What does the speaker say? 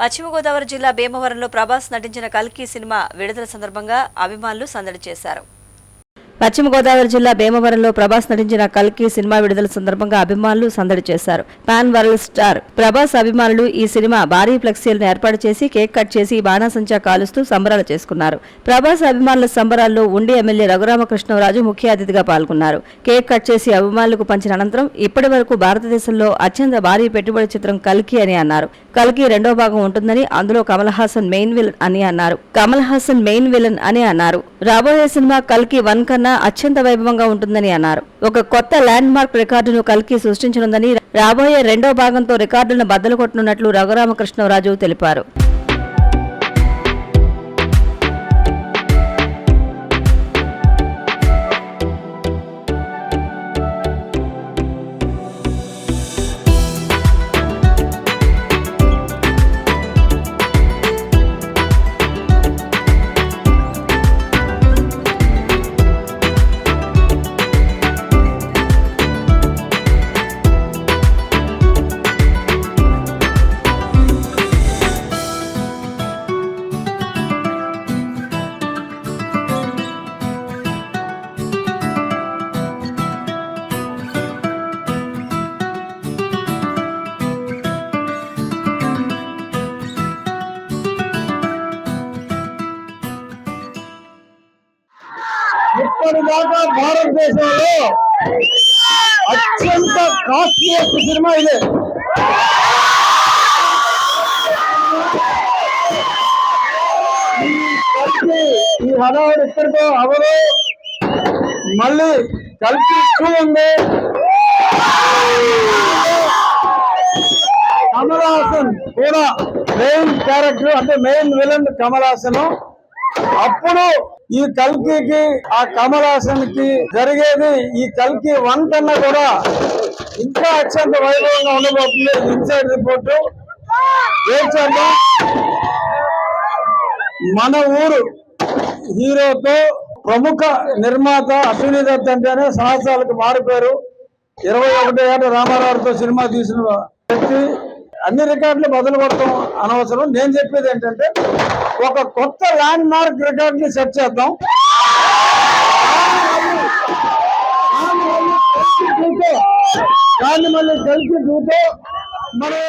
పశ్చిమ గోదావరి జిల్లా భీమవరంలో ప్రభాస్ నటించిన కల్కి సినిమా విడుదల సందర్భంగా అభిమానులు సందడి చేశారు. పశ్చిమ గోదావరి జిల్లా భీమవరంలో ప్రభాస్ నటించిన కల్కి సినిమా విడుదల సందర్భంగా అభిమానులు సందడి చేశారు. పాన్ వరల్డ్ స్టార్ ప్రభాస్ అభిమానులు ఈ సినిమా భారీ ఫ్లెక్సీలను ఏర్పాటు చేసి కేక్ కట్ చేసి బాణాసంచా కాలుస్తూ సంబరాలు చేసుకున్నారు. ప్రభాస్ అభిమానుల సంబరాల్లో ఉండి ఎమ్మెల్యే రఘురామకృష్ణరాజు ముఖ్య అతిథిగా పాల్గొన్నారు. కేక్ కట్ చేసి అభిమానులకు పంచిన అనంతరం ఇప్పటి వరకు భారతదేశంలో అత్యంత భారీ పెట్టుబడి చిత్రం కల్కి అని అన్నారు. కల్కి రెండో భాగం ఉంటుందని అందులో కమల్ హాసన్ మెయిన్ విలన్ అని అన్నారు. కమల్ హాసన్ మెయిన్ విలన్ అని అన్నారు. రాబోయే సినిమా కల్కి వన్ కన్నా అత్యంత వైభవంగా ఉంటుందని అన్నారు. ఒక కొత్త ల్యాండ్ మార్క్ రికార్డును కల్కి సృష్టించనుందని రాబోయే రెండో భాగంతో రికార్డులను బద్దలు కొట్టనున్నట్లు రఘురామకృష్ణరాజు తెలిపారు. ఇప్పటిదాకా భారతదేశంలో అత్యంత కాస్ట్లీయెస్ట్ సినిమా ఇదే. ఈ హడావుడు ఇక్కడితో అవరు మళ్ళీ కలిపి టూ ఉంది. కమలాసన్ కూడా మెయిన్ క్యారెక్టర్ అంటే మెయిన్ విలన్ కమల్ హాసన్. అప్పుడు ఈ కల్కికి ఆ కమలాసన్కి జరిగేది ఈ కల్కి వన్ కన్నా కూడా ఇంకా అత్యంత వైభవంగా ఉండబోతుంది. Inside report. చేద్దాం మన ఊరు హీరోతో ప్రముఖ నిర్మాత అశ్విని దత్ అంటేనే సంవత్సరాలకు మారిపోయారు. ఇరవై ఒకటో ఏట రామారావుతో సినిమా తీసిన వ్యక్తి అన్ని రికార్డులు మొదలు కొట్టడం అనవసరం. నేను చెప్పేది ఏంటంటే ఒక కొత్త ల్యాండ్ మార్క్ రికార్డుని సెట్ చేద్దాం. దాన్ని మళ్ళీ కలిసి చూతో మనం